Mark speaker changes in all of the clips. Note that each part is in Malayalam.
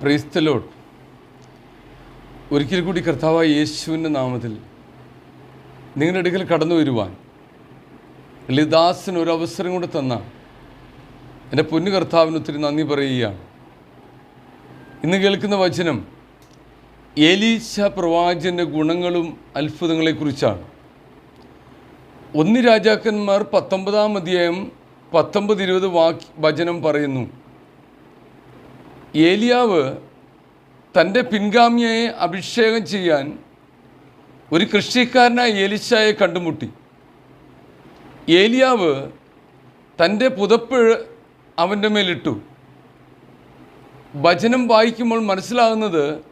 Speaker 1: പ്രൈസ്തലോട് ഒരിക്കൽ കൂടി കർത്താവായ യേശുവിന്റെ നാമത്തിൽ നിങ്ങളുടെ അടുക്കൽ കടന്നു വരുവാൻ ലിദാസിന് ഒരു അവസരം കൂടെ തന്ന എന്റെ പൊന്നു കർത്താവിന് ഒത്തിരി നന്ദി പറയുകയാണ്. ഇന്ന് കേൾക്കുന്ന വചനം ഏലീശ പ്രവാചന്റെ ഗുണങ്ങളും അത്ഭുതങ്ങളെക്കുറിച്ചാണ്. ഒന്ന് രാജാക്കന്മാർ പത്തൊമ്പതാം അധ്യായം പത്തൊമ്പത് ഇരുപത് വാക്ക് വചനം പറയുന്നു. ഏലിയാവ് തന്റെ പിൻഗാമിയെ അഭിഷേകം ചെയ്യാൻ ഒരു കൃഷിക്കാരനായ ഏലിശായെ കണ്ടുമുട്ടി. ഏലിയാവ് തന്റെ പുതപ്പ് അവന്റെ മേലിട്ടു. ഭജനം വായിക്കുമ്പോൾ മനസ്സിലാകുന്നത്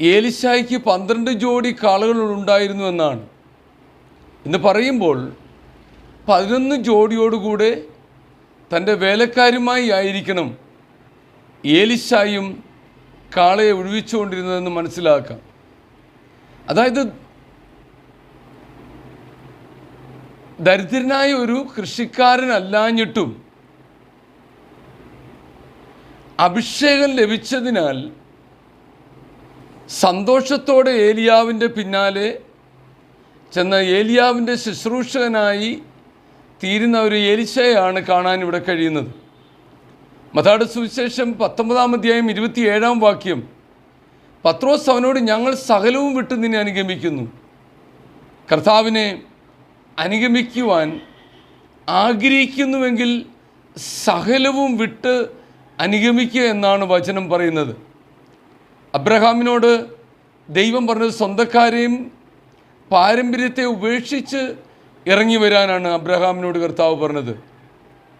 Speaker 1: ഏലിശായ്ക്ക് പന്ത്രണ്ട് ജോഡി കാളുകൾ ഉണ്ടായിരുന്നു എന്നാണ്. എന്ന് പറയുമ്പോൾ പതിനൊന്ന് ജോഡിയോടുകൂടെ തന്റെ വേലക്കാരുമായി ആയിരിക്കണം ഏലിശായും കാളയെ ഒഴിവിച്ചുകൊണ്ടിരുന്നതെന്ന് മനസ്സിലാക്കാം. അതായത് ദരിദ്രനായ ഒരു കൃഷിക്കാരനല്ലാഞ്ഞിട്ടും അഭിഷേകം ലഭിച്ചതിനാൽ സന്തോഷത്തോടെ ഏലിയാവിന്റെ പിന്നാലെ ചെന്ന ഏലിയാവിന്റെ ശുശ്രൂഷകനായി തീരുന്ന ഒരു ഏലിശയാണ് കാണാൻ ഇവിടെ കഴിയുന്നത്. മതാട് സുവിശേഷം പത്തൊമ്പതാം അധ്യായം ഇരുപത്തിയേഴാം വാക്യം. പത്രോസ് അവനോട് ഞങ്ങൾ സകലവും വിട്ട് നിന്നെ അനുഗമിക്കുന്നു. കർത്താവിനെ അനുഗമിക്കുവാൻ ആഗ്രഹിക്കുന്നുവെങ്കിൽ സകലവും വിട്ട് അനുഗമിക്കുക എന്നാണ് വചനം പറയുന്നത്. അബ്രഹാമിനോട് ദൈവം പറഞ്ഞത് സ്വന്തക്കാരെയും പാരമ്പര്യത്തെ ഉപേക്ഷിച്ച് ഇറങ്ങി വരാനാണ് അബ്രഹാമിനോട് കർത്താവ് പറഞ്ഞത്.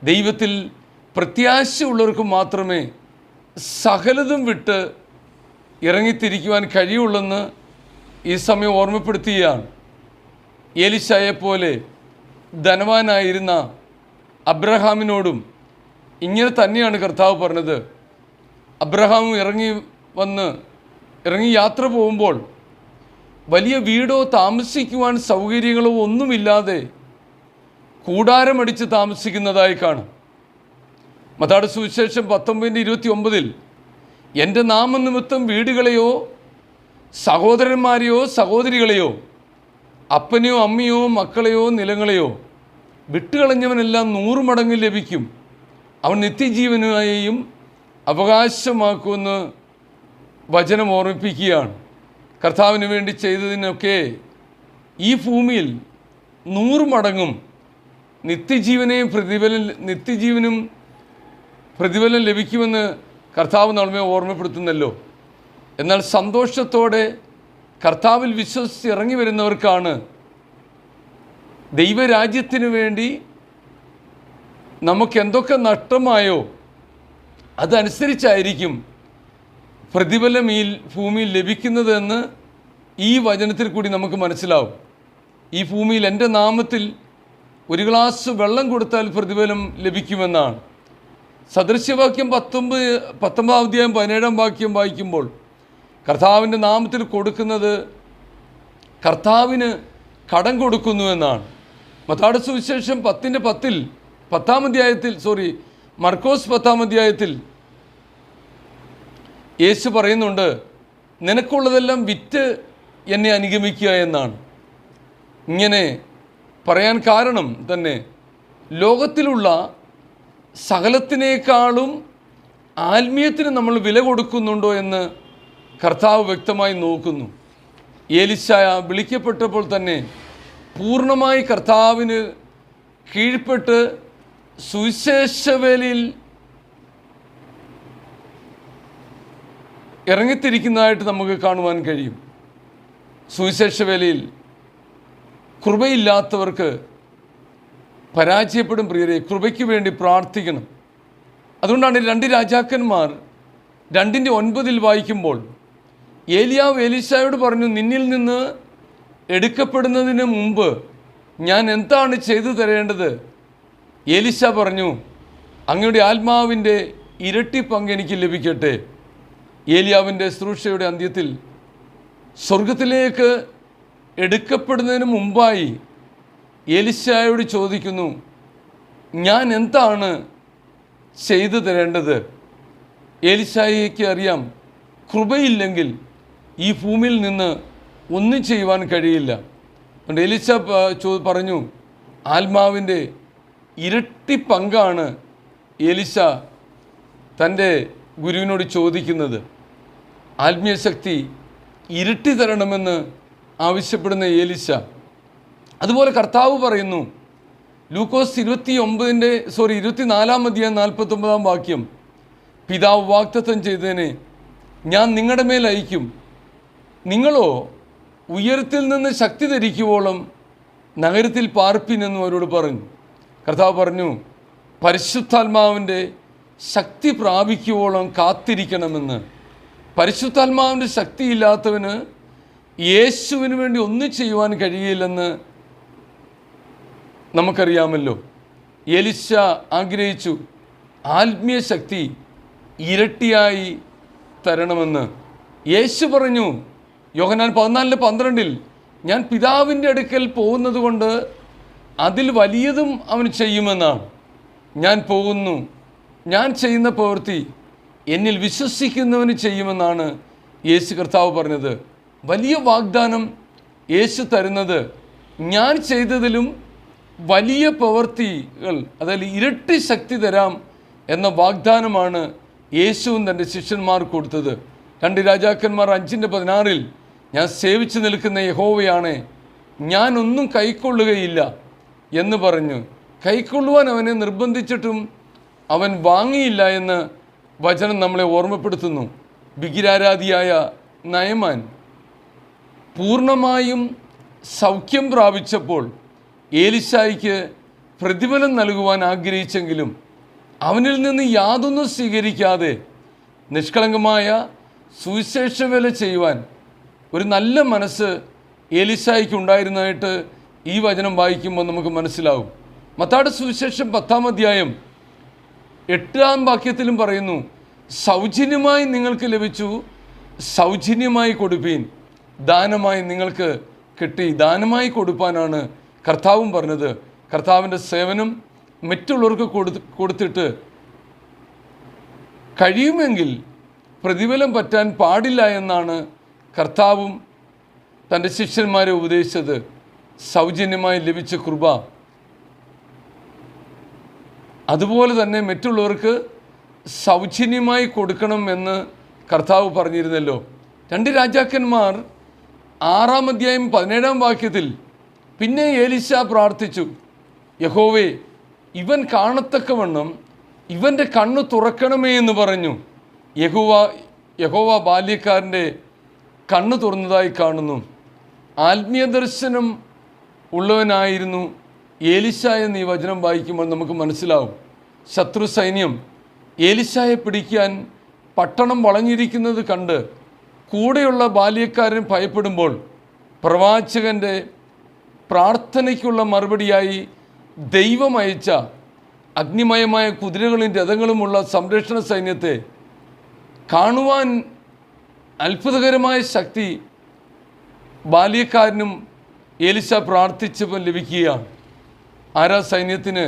Speaker 1: ദൈവത്തിൽ പ്രത്യാശയുള്ളവർക്ക് മാത്രമേ സകലതും വിട്ട് ഇറങ്ങിത്തിരിക്കുവാൻ കഴിയുള്ളെന്ന് ഈ സമയം ഓർമ്മപ്പെടുത്തുകയാണ്. ഏലിശായെ പോലെ ധനവാനായിരുന്ന അബ്രഹാമിനോടും ഇങ്ങനെ തന്നെയാണ് കർത്താവ് പറഞ്ഞത്. അബ്രഹാം ഇറങ്ങി വന്ന് ഇറങ്ങി യാത്ര പോകുമ്പോൾ വലിയ വീടോ താമസിക്കുവാൻ സൗകര്യങ്ങളോ ഒന്നുമില്ലാതെ കൂടാരമടിച്ച് താമസിക്കുന്നതായി കാണും. മതാട് സുവിശേഷം പത്തൊമ്പതിന്റെ ഇരുപത്തി ഒമ്പതിൽ എന്റെ നാമനിമിത്തം വീടുകളെയോ സഹോദരന്മാരെയോ സഹോദരികളെയോ അപ്പനെയോ അമ്മയോ മക്കളെയോ നിലങ്ങളെയോ വിട്ടുകളഞ്ഞവനെല്ലാം നൂറ് മടങ്ങ് ലഭിക്കും. അവൻ നിത്യജീവനായും അവകാശമാക്കുമെന്ന് വചനം ഓർമ്മിപ്പിക്കുകയാണ്. കർത്താവിന് വേണ്ടി ചെയ്തതിനൊക്കെ ഈ ഭൂമിയിൽ നൂറ് മടങ്ങും നിത്യജീവനെയും പ്രതിഫലം നിത്യജീവനും പ്രതിഫലം ലഭിക്കുമെന്ന് കർത്താവ് നമ്മെ ഓർമ്മപ്പെടുത്തുന്നല്ലോ. എന്നാൽ സന്തോഷത്തോടെ കർത്താവിൽ വിശ്വസിച്ച് ഇറങ്ങി വരുന്നവർക്കാണ് ദൈവരാജ്യത്തിന് വേണ്ടി നമുക്ക് എന്തൊക്കെ നഷ്ടമായോ അതനുസരിച്ചായിരിക്കും പ്രതിഫലം ഈ ഭൂമിയിൽ ലഭിക്കുന്നതെന്ന് ഈ വചനത്തിൽ കൂടി നമുക്ക് മനസ്സിലാവും. ഈ ഭൂമിയിൽ എന്റെ നാമത്തിൽ ഒരു ഗ്ലാസ് വെള്ളം കൊടുത്താൽ പ്രതിഫലം ലഭിക്കുമെന്നാണ്. സദൃശ്യവാക്യം പത്തൊമ്പത് പത്തൊമ്പതാം അധ്യായം പതിനേഴാം വാക്യം വായിക്കുമ്പോൾ കർത്താവിന്റെ നാമത്തിൽ കൊടുക്കുന്നത് കർത്താവിന് കടം കൊടുക്കുന്നു എന്നാണ്. മത്താട് സുവിശേഷം പത്തിന്റെ പത്തിൽ പത്താം അധ്യായത്തിൽ സോറി മർക്കോസ് പത്താം അധ്യായത്തിൽ യേശു പറയുന്നുണ്ട് നിനക്കുള്ളതെല്ലാം വിറ്റ് എന്നെ അനുഗമിക്കുക എന്നാണ്. ഇങ്ങനെ പറയാൻ കാരണം തന്നെ ലോകത്തിലുള്ള സകലത്തിനേക്കാളും ആത്മീയത്തിന് നമ്മൾ വില കൊടുക്കുന്നുണ്ടോ എന്ന് കർത്താവ് വ്യക്തമായി നോക്കുന്നു. ഏലിശായ വിളിക്കപ്പെട്ടപ്പോൾ തന്നെ പൂർണമായി കർത്താവിന് കീഴ്പ്പെട്ട് സുവിശേഷവേലയിൽ ഇറങ്ങിത്തിരിക്കുന്നതായിട്ട് നമുക്ക് കാണുവാൻ കഴിയും. സുവിശേഷവേലയിൽ കൃപയില്ലാത്തവർക്ക് പരാജയപ്പെടും പ്രിയരെ കൃപയ്ക്ക് വേണ്ടി പ്രാർത്ഥിക്കണം. അതുകൊണ്ടാണ് രണ്ട് രാജാക്കന്മാർ രണ്ടിന്റെ ഒൻപതിൽ വായിക്കുമ്പോൾ ഏലിയാവ് ഏലീശായോട് പറഞ്ഞു നിന്നിൽ നിന്ന് എടുക്കപ്പെടുന്നതിന് മുമ്പ് ഞാൻ എന്താണ് ചെയ്തു തരേണ്ടത്? ഏലിശ പറഞ്ഞു അങ്ങയുടെ ആത്മാവിന്റെ ഇരട്ടി പങ്ക് എനിക്ക് ലഭിക്കട്ടെ. ഏലിയാവിന്റെ ശ്രൂഷയുടെ അന്ത്യത്തിൽ സ്വർഗത്തിലേക്ക് എടുക്കപ്പെടുന്നതിന് മുമ്പായി എലിശായോട് ചോദിക്കുന്നു ഞാൻ എന്താണ് ചെയ്തു തരേണ്ടത്? ഏലിശായിക്ക് അറിയാം കൃപയില്ലെങ്കിൽ ഈ ഭൂമിയിൽ നിന്ന് ഒന്നും ചെയ്യുവാൻ കഴിയില്ല. അതുകൊണ്ട് എലിശ പറഞ്ഞു ആത്മാവിന്റെ ഇരട്ടി പങ്കാണ് എലിശ തന്റെ ഗുരുവിനോട് ചോദിക്കുന്നത്. ആത്മീയ ശക്തി ഇരട്ടി തരണമെന്ന് ആവശ്യപ്പെടുന്ന ഏലിശ അതുപോലെ കർത്താവ് പറയുന്നു ലൂക്കോസ് ഇരുപത്തി ഒമ്പതിന്റെ സോറി ഇരുപത്തിനാലാം അധ്യായം നാൽപ്പത്തൊമ്പതാം വാക്യം പിതാവ് വാക്തത്വം ചെയ്തതിനെ ഞാൻ നിങ്ങളുടെ മേൽ അയക്കും നിങ്ങളോ ഉയരത്തിൽ നിന്ന് ശക്തി ധരിക്കുവോളം നഗരത്തിൽ പാർപ്പിനെന്നും അവരോട് പറഞ്ഞു. കർത്താവ് പറഞ്ഞു പരിശുദ്ധാത്മാവിന്റെ ശക്തി പ്രാപിക്കുവോളം കാത്തിരിക്കണമെന്ന്. പരിശുദ്ധാത്മാവിന്റെ ശക്തിയില്ലാത്തവന് യേശുവിന് വേണ്ടി ഒന്നും ചെയ്യുവാൻ കഴിയില്ലെന്ന് നമുക്കറിയാമല്ലോ. എലിശ ആഗ്രഹിച്ചു. ആത്മീയ ശക്തി ഇരട്ടിയായി തരണമെന്ന്. യേശു പറഞ്ഞു യോഹനാൻ പതിനാലിന് പന്ത്രണ്ടിൽ ഞാൻ പിതാവിന്റെ അടുക്കൽ പോകുന്നത് കൊണ്ട് അതിൽ വലിയതും അവൻ ചെയ്യുമെന്നാണ്. ഞാൻ പോകുന്നു. ഞാൻ ചെയ്യുന്ന പ്രവൃത്തി എന്നിൽ വിശ്വസിക്കുന്നവന് ചെയ്യുമെന്നാണ് യേശു കർത്താവ് പറഞ്ഞത്. വലിയ വാഗ്ദാനം യേശു തരുന്നത് ഞാൻ ചെയ്തതിലും വലിയ പ്രവൃത്തികൾ അതായത് ഇരട്ടി ശക്തി തരാം എന്ന വാഗ്ദാനമാണ് യേശുവും തന്റെ ശിഷ്യന്മാർ കൊടുത്തത്. രണ്ട് രാജാക്കന്മാർ അഞ്ചിന്റെ പതിനാറിൽ ഞാൻ സേവിച്ചു നിൽക്കുന്ന യഹോവയാണ് ഞാനൊന്നും കൈക്കൊള്ളുകയില്ല എന്ന് പറഞ്ഞു. കൈക്കൊള്ളുവാൻ അവനെ നിർബന്ധിച്ചിട്ടും അവൻ വാങ്ങിയില്ല എന്ന് വചനം നമ്മളെ ഓർമ്മപ്പെടുത്തുന്നു. ബിഗിരാരാധിയായ നയമാൻ പൂർണമായും സൗഖ്യം പ്രാപിച്ചപ്പോൾ ഏലിശായിക്ക് പ്രതിഫലം നൽകുവാൻ ആഗ്രഹിച്ചെങ്കിലും അവനിൽ നിന്ന് യാതൊന്നും സ്വീകരിക്കാതെ നിഷ്കളങ്കമായ സുവിശേഷ വില ചെയ്യുവാൻ ഒരു നല്ല മനസ്സ് ഏലിശായിക്ക് ഉണ്ടായിരുന്നതായിട്ട് ഈ വചനം വായിക്കുമ്പോൾ നമുക്ക് മനസ്സിലാവും. മത്താട് സുവിശേഷം പത്താം അധ്യായം എട്ടാം വാക്യത്തിലും പറയുന്നു സൗജന്യമായി നിങ്ങൾക്ക് ലഭിച്ചു സൗജന്യമായി കൊടുപ്പീൻ. ദാനമായി നിങ്ങൾക്ക് കിട്ടി. ദാനമായി കൊടുപ്പാനാണ് കർത്താവും പറഞ്ഞത് കർത്താവിന്റെ സേവനം മറ്റുള്ളവർക്ക് കൊടുത്ത് കൊടുത്തിട്ട് കഴിയുമെങ്കിൽ പ്രതിഫലം പറ്റാൻ പാടില്ല എന്നാണ് കർത്താവും തന്റെ ശിഷ്യന്മാരെ ഉപദേശിച്ചത്. സൗജന്യമായി ലഭിച്ച കൃപ. അതുപോലെ തന്നെ മറ്റുള്ളവർക്ക് സൗജന്യമായി കൊടുക്കണം എന്ന് കർത്താവ് പറഞ്ഞിരുന്നല്ലോ. രണ്ട് രാജാക്കന്മാർ ആറാം അധ്യായം പതിനേഴാം വാക്യത്തിൽ പിന്നെ ഏലിശ പ്രാർത്ഥിച്ചു യഹോവേ ഇവൻ കാണത്തക്കവണ്ണം ഇവന്റെ കണ്ണ് തുറക്കണമേ എന്ന് പറഞ്ഞു. യഹോവ യഹോവ ബാല്യക്കാരന്റെ കണ്ണ് തുറന്നതായി കാണുന്നു. ആത്മീയ ദർശനം ഉള്ളവനായിരുന്നു ഏലിശ എന്ന് ഈ വചനം വായിക്കുമ്പോൾ നമുക്ക് മനസ്സിലാവും. ശത്രു സൈന്യം ഏലിശായെ പിടിക്കാൻ പട്ടണം വളഞ്ഞിരിക്കുന്നത് കണ്ട് കൂടെയുള്ള ബാല്യക്കാരൻ ഭയപ്പെടുമ്പോൾ പ്രവാചകന്റെ പ്രാർത്ഥനയ്ക്കുള്ള മറുപടിയായി ദൈവം അയച്ച അഗ്നിമയമായ കുതിരകളും രഥങ്ങളുമുള്ള സംരക്ഷണ സൈന്യത്തെ കാണുവാൻ അത്ഭുതകരമായ ശക്തി ബാല്യക്കാരനും എലിശ പ്രാർത്ഥിച്ചപ്പോൾ ലഭിക്കുകയാണ്. ആരാ സൈന്യത്തിന്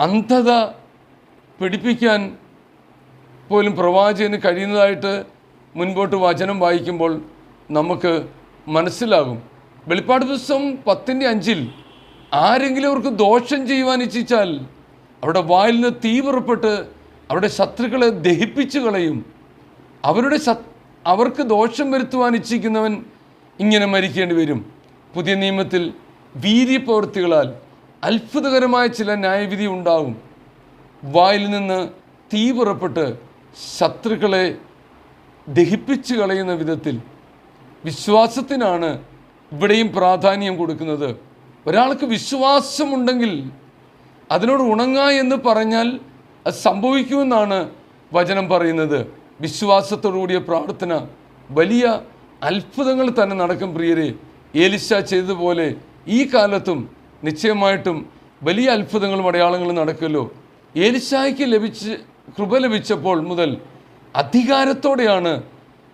Speaker 1: അന്ധത പിടിപ്പിക്കാൻ പോലും പ്രവാചകന് കഴിയുന്നതായിട്ട് മുൻപോട്ട് വചനം വായിക്കുമ്പോൾ നമുക്ക് മനസ്സിലാകും. വെളിപ്പാട് പുസ്തകം പത്തിന്റെ അഞ്ചിൽ ആരെങ്കിലും അവർക്ക് ദോഷം ചെയ്യുവാൻ ഇച്ഛിച്ചാൽ അവിടെ വായിൽ നിന്ന് തീ പുറപ്പെട്ട് അവിടെ ശത്രുക്കളെ ദഹിപ്പിച്ചു കളയും. അവരുടെ ശ അവർക്ക് ദോഷം വരുത്തുവാൻ ഇച്ഛിക്കുന്നവൻ ഇങ്ങനെ മരിക്കേണ്ടി വരും. പുതിയ നിയമത്തിൽ വീര്യപ്രവൃത്തികളാൽ അത്ഭുതകരമായ ചില ന്യായവിധി ഉണ്ടാകും വായിൽ നിന്ന് തീ പുറപ്പെട്ട് ശത്രുക്കളെ ദഹിപ്പിച്ചു കളയുന്ന വിധത്തിൽ വിശ്വാസത്തിനാണ് ഇവിടെയും പ്രാധാന്യം കൊടുക്കുന്നത് ഒരാൾക്ക് വിശ്വാസമുണ്ടെങ്കിൽ അതിനോട് ഉണങ്ങ എന്ന് പറഞ്ഞാൽ അത് സംഭവിക്കുമെന്നാണ് വചനം പറയുന്നത്. വിശ്വാസത്തോടുകൂടിയ പ്രാർത്ഥന വലിയ അത്ഭുതങ്ങൾ തന്നെ നടക്കും പ്രിയരെ. ഏലിശ ചെയ്തതുപോലെ ഈ കാലത്തും നിശ്ചയമായിട്ടും വലിയ അത്ഭുതങ്ങളും അടയാളങ്ങളും നടക്കുമല്ലോ. ഏലിശായ്ക്ക് ലഭിച്ച് കൃപ ലഭിച്ചപ്പോൾ മുതൽ അധികാരത്തോടെയാണ്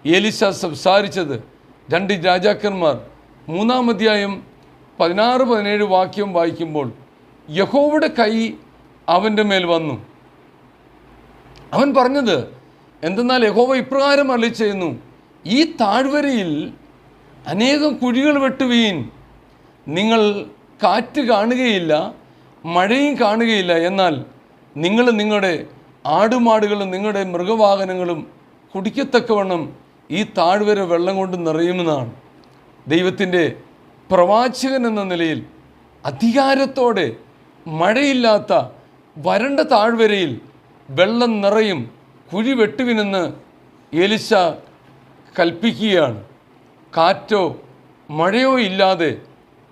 Speaker 1: ഏലിശ സംസാരിച്ചത്. രണ്ട് രാജാക്കന്മാർ മൂന്നാം അധ്യായം പതിനാറ് പതിനേഴ് വാക്യം വായിക്കുമ്പോൾ യഹോവയുടെ കൈ അവന്റെ മേൽ വന്നു. അവൻ പറഞ്ഞത് എന്തെന്നാൽ യഹോവ ഇപ്രകാരം അരളി ഈ താഴ്വരയിൽ അനേകം കുഴികൾ വെട്ടുവീൻ നിങ്ങൾ കാറ്റ് കാണുകയില്ല മഴയും കാണുകയില്ല എന്നാൽ നിങ്ങൾ നിങ്ങളുടെ ആടുമാടുകളും നിങ്ങളുടെ മൃഗവാഹനങ്ങളും കുടിക്കത്തക്കവണ്ണം ഈ താഴ്വര വെള്ളം കൊണ്ട് നിറയുമെന്നാണ്. ദൈവത്തിന്റെ പ്രവാചകൻ എന്ന നിലയിൽ അധികാരത്തോടെ മഴയില്ലാത്ത വരണ്ട താഴ്വരയിൽ വെള്ളം നിറയും കുഴി വെട്ടുവിനെന്ന് എലിശ കൽപ്പിക്കുകയാണ്. കാറ്റോ മഴയോ ഇല്ലാതെ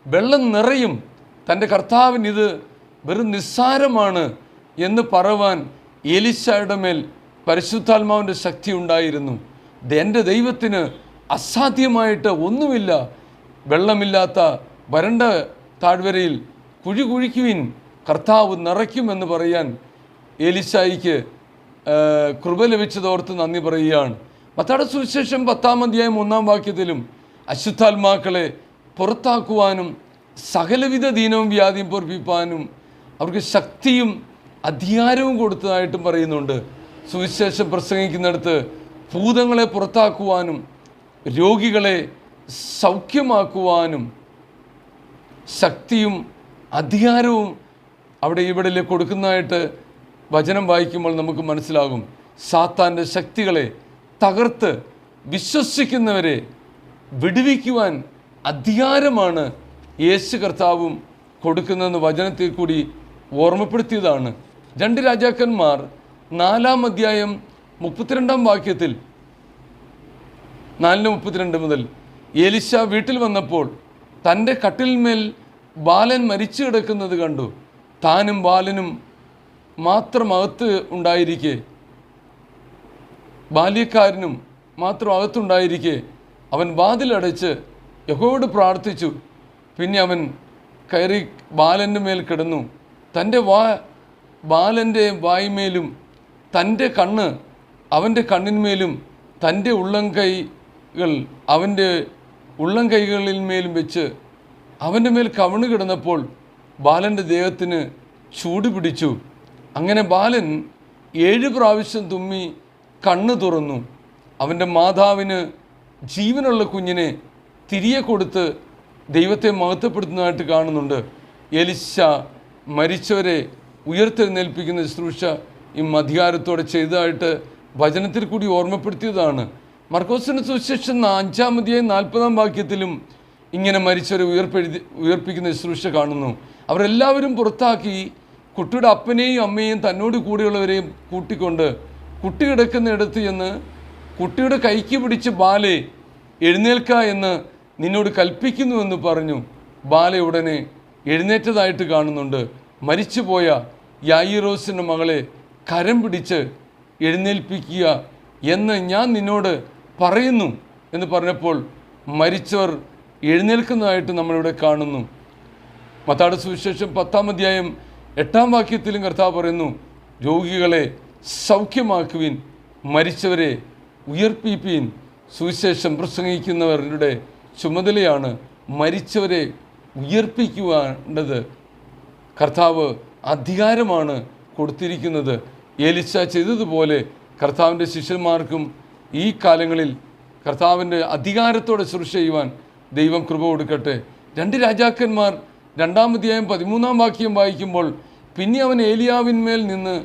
Speaker 1: വെള്ളം നിറയും തന്റെ കർത്താവിന് ഇത് വെറും നിസ്സാരമാണ് എന്ന് പറവാൻ എലിശയുടെ മേൽ പരിശുദ്ധാത്മാവിന്റെ ശക്തി ഉണ്ടായിരുന്നു. എന്റെ ദൈവത്തിന് അസാധ്യമായിട്ട് ഒന്നുമില്ല. വെള്ളമില്ലാത്ത വരണ്ട താഴ്വരയിൽ കുഴി കുഴിക്കുവിൻ കർത്താവ് നിറയ്ക്കുമെന്ന് പറയാൻ എലിശായിക്ക് കൃപ ലഭിച്ചതോർത്ത് നന്ദി പറയുകയാണ്. മത്താട സുവിശേഷം പത്താം അധ്യായം ഒന്നാം വാക്യത്തിലും അശുദ്ധാത്മാക്കളെ പുറത്താക്കുവാനും സകലവിധ ദീനവും വ്യാധിയും പൊറപ്പിപ്പാനും അവർക്ക് ശക്തിയും അധികാരവും കൊടുത്തതായിട്ടും പറയുന്നുണ്ട്. സുവിശേഷം പ്രസംഗിക്കുന്നിടത്ത് ഭൂതങ്ങളെ പുറത്താക്കുവാനും രോഗികളെ സൗഖ്യമാക്കുവാനും ശക്തിയും അധികാരവും അവിടെ ഇവിടെ കൊടുക്കുന്നതായിട്ട് വചനം വായിക്കുമ്പോൾ നമുക്ക് മനസ്സിലാകും. സാത്താന്റെ ശക്തികളെ തകർത്ത് വിശ്വസിക്കുന്നവരെ വിടുവിക്കുവാൻ അധികാരമാണ് യേശു കർത്താവും കൊടുക്കുന്നതെന്ന് വചനത്തിൽ കൂടി ഓർമ്മപ്പെടുത്തിയതാണ്. രണ്ട് രാജാക്കന്മാർ നാലാം അധ്യായം മുപ്പത്തിരണ്ടാം വാക്യത്തിൽ നാലിന് മുപ്പത്തിരണ്ട് മുതൽ. എലിശ വീട്ടിൽ വന്നപ്പോൾ തന്റെ കട്ടിലിന്മേൽ ബാലൻ മരിച്ചു കിടക്കുന്നത് കണ്ടു. താനും ബാലനും മാത്രം അകത്ത് ഉണ്ടായിരിക്കെ. ബാല്യക്കാരനും മാത്രം അകത്തുണ്ടായിരിക്കെ. അവൻ വാതിലടച്ച് യഹോയോട് പ്രാർത്ഥിച്ചു. പിന്നെ അവൻ കയറി ബാലന്റെ മേൽ കിടന്നു. തന്റെ വാ ബാലന്റെ വായ്മേലും തന്റെ കണ്ണ് അവന്റെ കണ്ണിന്മേലും തന്റെ ഉള്ളം കൈകൾ അവന്റെ ഉള്ളം കൈകളിൽ മേലും വെച്ച് അവന്റെ മേൽ കവണ് കിടന്നപ്പോൾ ബാലന്റെ ദേഹത്തിന് ചൂട് പിടിച്ചു. അങ്ങനെ ബാലൻ ഏഴ് പ്രാവശ്യം തുമ്മി കണ്ണ് തുറന്നു. അവന്റെ മാതാവിന് ജീവനുള്ള കുഞ്ഞിനെ തിരികെ കൊടുത്ത് ദൈവത്തെ മഹത്വപ്പെടുത്തുന്നതായിട്ട് കാണുന്നുണ്ട്. എലിശ മരിച്ചവരെ ഉയർത്തെഴുന്നേൽപ്പിക്കുന്ന ശുശ്രൂഷ ഈ അധികാരത്തോടെ ചെയ്തതായിട്ട് വചനത്തിൽ കൂടി ഓർമ്മപ്പെടുത്തിയതാണ്. മർക്കോസിന് സുശേഷം അഞ്ചാമതിയായി നാൽപ്പതാം വാക്യത്തിലും ഇങ്ങനെ മരിച്ചവരെ ഉയർപ്പെഴുതി ഉയർപ്പിക്കുന്ന ശുശ്രൂഷ കാണുന്നു. അവരെല്ലാവരും പുറത്താക്കി കുട്ടിയുടെ അപ്പനെയും അമ്മയെയും തന്നോട് കൂടെയുള്ളവരെയും കൂട്ടിക്കൊണ്ട് കുട്ടി കിടക്കുന്നിടത്ത് ചെന്ന് കുട്ടിയുടെ കൈക്ക് പിടിച്ച് ബാലെ എഴുന്നേൽക്ക എന്ന് നിന്നോട് കൽപ്പിക്കുന്നുവെന്ന് പറഞ്ഞു. ബാല ഉടനെ എഴുന്നേറ്റതായിട്ട് കാണുന്നുണ്ട്. മരിച്ചുപോയ യായിറോസിന്റെ മകളെ കരം പിടിച്ച് എഴുന്നേൽപ്പിക്കുക എന്ന് ഞാൻ നിന്നോട് പറയുന്നു എന്ന് പറഞ്ഞപ്പോൾ മരിച്ചവർ എഴുന്നേൽക്കുന്നതായിട്ട് നമ്മളിവിടെ കാണുന്നു. മത്താട് സുവിശേഷം പത്താം അധ്യായം എട്ടാം വാക്യത്തിലും കർത്താവ് പറയുന്നു രോഗികളെ സൗഖ്യമാക്കുവിൻ മരിച്ചവരെ ഉയർപ്പിപ്പീൻ. സുവിശേഷം പ്രസംഗിക്കുന്നവരുടെ ചുമതലയാണ് മരിച്ചവരെ ഉയർപ്പിക്കുവാണ്ടത്. കർത്താവ് അധികാരമാണ് കൊടുത്തിരിക്കുന്നത്. ഏലിച്ച ചെയ്തതുപോലെ കർത്താവിന്റെ ശിഷ്യന്മാർക്കും ഈ കാലങ്ങളിൽ കർത്താവിന്റെ അധികാരത്തോടെ ശുശ്രൂഷ ചെയ്യുവാൻ ദൈവം കൃപ കൊടുക്കട്ടെ. രണ്ട് രാജാക്കന്മാർ രണ്ടാമധ്യായം പതിമൂന്നാം വാക്യം വായിക്കുമ്പോൾ പിന്നെ അവൻ ഏലിയാവിന്മേൽ നിന്ന്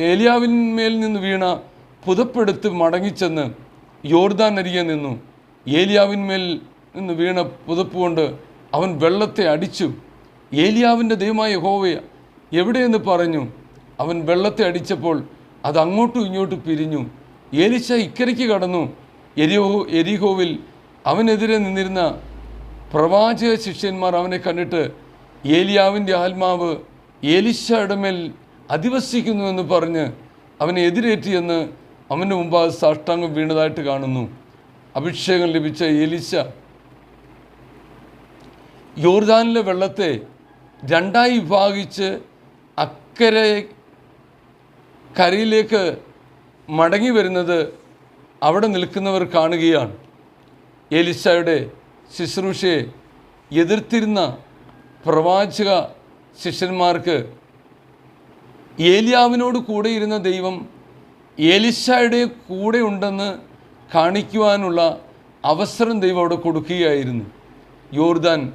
Speaker 1: ഏലിയാവിന്മേൽ നിന്ന് വീണ പുതപ്പെടുത്ത് മടങ്ങിച്ചെന്ന് യോർദാൻ അരികെ നിന്നു. ഏലിയാവിന്മേൽ നിന്ന് വീണ പുതപ്പ് കൊണ്ട് അവൻ വെള്ളത്തെ അടിച്ചു. ഏലിയാവിന്റെ ദൈവമായ യഹോവയ എവിടെയെന്ന് പറഞ്ഞു? അവൻ വെള്ളത്തെ അടിച്ചപ്പോൾ അത് അങ്ങോട്ടും ഇങ്ങോട്ടും പിരിഞ്ഞു. ഏലിശ ഇക്കരയ്ക്ക് കടന്നു. എരിഹോ എരിഹോവിൽ അവനെതിരെ നിന്നിരുന്ന പ്രവാചക ശിഷ്യന്മാർ അവനെ കണ്ടിട്ട് ഏലിയാവിന്റെ ആത്മാവ് ഏലിശയുടെ മേൽ അധിവസിക്കുന്നുവെന്ന് പറഞ്ഞ് അവനെ എതിരേറ്റിയെന്ന് അവന്റെ മുമ്പാകെ സാഷ്ടാംഗം വീണതായിട്ട് കാണുന്നു. അഭിഷേകം ലഭിച്ച ഏലിശ യോർദാനിലെ വെള്ളത്തെ രണ്ടായി വിഭാഗിച്ച് അക്കരെ കരയിലേക്ക് മടങ്ങി വരുന്നത് അവിടെ നിൽക്കുന്നവർ കാണുകയാണ്. ഏലിശയുടെ ശുശ്രൂഷയെ എതിർത്തിരുന്ന പ്രവാചക ശിഷ്യന്മാർക്ക് ഏലിയാവിനോട് കൂടെ ഇരുന്ന ദൈവം ഏലിശായുടെ കൂടെ ഉണ്ടെന്ന് കാണിക്കുവാനുള്ള അവസരം ദൈവം അവിടെ കൊടുക്കുകയായിരുന്നു. യോർദാൻ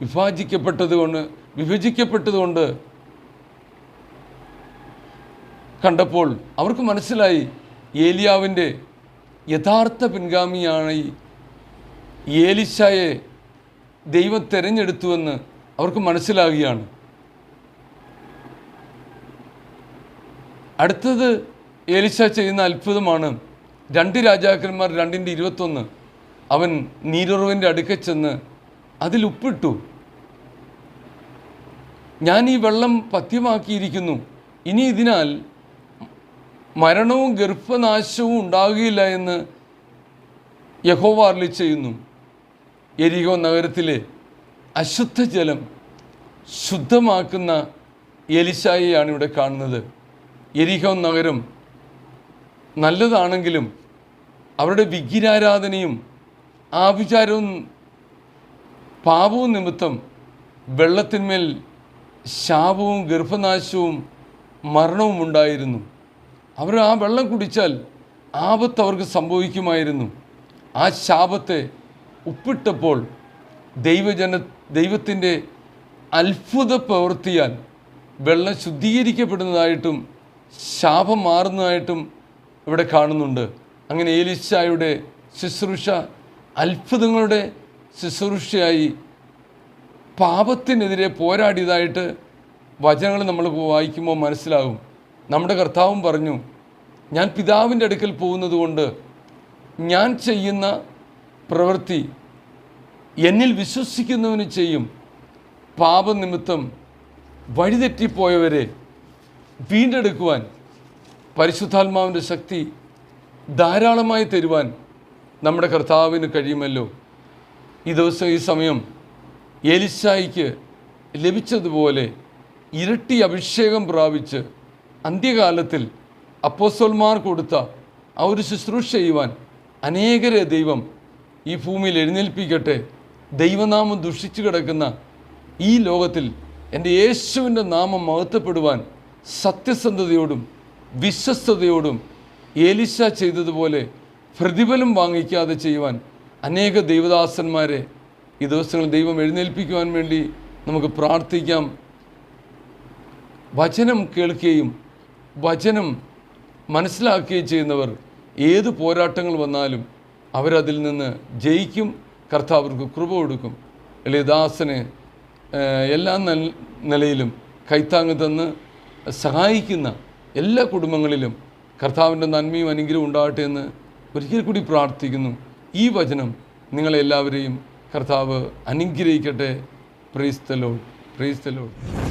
Speaker 1: വിഭാജിക്കപ്പെട്ടതുകൊണ്ട് വിഭജിക്കപ്പെട്ടതുകൊണ്ട് കണ്ടപ്പോൾ അവർക്ക് മനസ്സിലായി ഏലിയാവിന്റെ യഥാർത്ഥ പിൻഗാമിയാണ് ഏലിശായെ ദൈവം തിരഞ്ഞെടുത്തുവെന്ന് അവർക്ക് മനസ്സിലാകുകയാണ് അടുത്തത് ഏലിശ ചെയ്യുന്ന അത്ഭുതമാണ്. രണ്ട് രാജാക്കന്മാർ രണ്ടിന്റെ ഇരുപത്തൊന്ന്. അവൻ നീരുറവിന്റെ അടുക്ക ചെന്ന് അതിൽ ഉപ്പിട്ടു. ഞാൻ ഈ വെള്ളം പഥ്യമാക്കിയിരിക്കുന്നു ഇനി ഇതിനാൽ മരണവും ഗർഭനാശവും ഉണ്ടാകുകയില്ല എന്ന് യഹോവ അരുളി ചെയ്യുന്നു. എരികോ നഗരത്തിലെ അശുദ്ധ ജലം ശുദ്ധമാക്കുന്ന എലിശായിയാണ് ഇവിടെ കാണുന്നത്. എരിഹോ നഗരം നല്ലതാണെങ്കിലും അവരുടെ വിഗ്രഹാരാധനയും ആഭിചാരവും പാപവും നിമിത്തം വെള്ളത്തിന്മേൽ ശാപവും ഗർഭനാശവും മരണവും ഉണ്ടായിരുന്നു. അവർ ആ വെള്ളം കുടിച്ചാൽ ആപത്ത് അവർക്ക് സംഭവിക്കുമായിരുന്നു. ആ ശാപത്തെ ഉപ്പിട്ടപ്പോൾ ദൈവജന ദൈവത്തിന്റെ അത്ഭുത പ്രവൃത്തിയാൽ വെള്ളം ശുദ്ധീകരിക്കപ്പെടുന്നതായിട്ടും ശാപം മാറുന്നതായിട്ടും ഇവിടെ കാണുന്നുണ്ട്. അങ്ങനെ ഏലിശായുടെ ശുശ്രൂഷ അത്ഭുതങ്ങളുടെ ശുശ്രൂഷയായി പാപത്തിനെതിരെ പോരാടിയതായിട്ട് വചനങ്ങൾ നമ്മൾ വായിക്കുമ്പോൾ മനസ്സിലാകും. നമ്മുടെ കർത്താവും പറഞ്ഞു ഞാൻ പിതാവിന്റെ അടുക്കൽ പോകുന്നത് കൊണ്ട് ഞാൻ ചെയ്യുന്ന പ്രവൃത്തി എന്നിൽ വിശ്വസിക്കുന്നവന് ചെയ്യും. പാപനിമിത്തം വഴിതെറ്റിപ്പോയവരെ വീണ്ടെടുക്കുവാൻ പരിശുദ്ധാത്മാവിന്റെ ശക്തി ധാരാളമായി തരുവാൻ നമ്മുടെ കർത്താവിന് കഴിയുമല്ലോ. ഈ ദിവസം ഈ സമയം എലിശായിക്ക് ലഭിച്ചതുപോലെ ഇരട്ടി അഭിഷേകം പ്രാപിച്ച് അന്ത്യകാലത്തിൽ അപ്പോസോൽമാർ കൊടുത്ത ആ ഒരു ശുശ്രൂഷ ചെയ്യുവാൻ അനേകരെ ദൈവം ഈ ഭൂമിയിൽ എഴുന്നേൽപ്പിക്കട്ടെ. ദൈവനാമം ദുഷിച്ചു കിടക്കുന്ന ഈ ലോകത്തിൽ എന്റെ യേശുവിന്റെ നാമം മഹത്വപ്പെടുവാൻ സത്യസന്ധതയോടും വിശ്വസ്തയോടും ഏലിശ ചെയ്തതുപോലെ പ്രതിഫലം വാങ്ങിക്കാതെ ചെയ്യുവാൻ അനേക ദൈവദാസന്മാരെ ഈ ദിവസങ്ങളിൽ ദൈവം എഴുന്നേൽപ്പിക്കുവാൻ വേണ്ടി നമുക്ക് പ്രാർത്ഥിക്കാം. വചനം കേൾക്കുകയും വചനം മനസ്സിലാക്കുകയും ചെയ്യുന്നവർ ഏത് പോരാട്ടങ്ങൾ വന്നാലും അവരതിൽ നിന്ന് ജയിക്കും. കർത്താവർക്ക് കൃപ കൊടുക്കും. അല്ലെ ദാസനെ എല്ലാ നിലയിലും കൈത്താങ്ങ് തന്ന് സഹായിക്കുന്ന എല്ലാ കുടുംബങ്ങളിലും കർത്താവിന്റെ നന്മയും അനുഗ്രഹവും ഉണ്ടാകട്ടെ എന്ന് ഒരിക്കൽ കൂടി പ്രാർത്ഥിക്കുന്നു. ഈ വചനം നിങ്ങളെല്ലാവരെയും കർത്താവ് അനുഗ്രഹിക്കട്ടെ. പ്രീസ്തലോ പ്രൈസ്തലോട്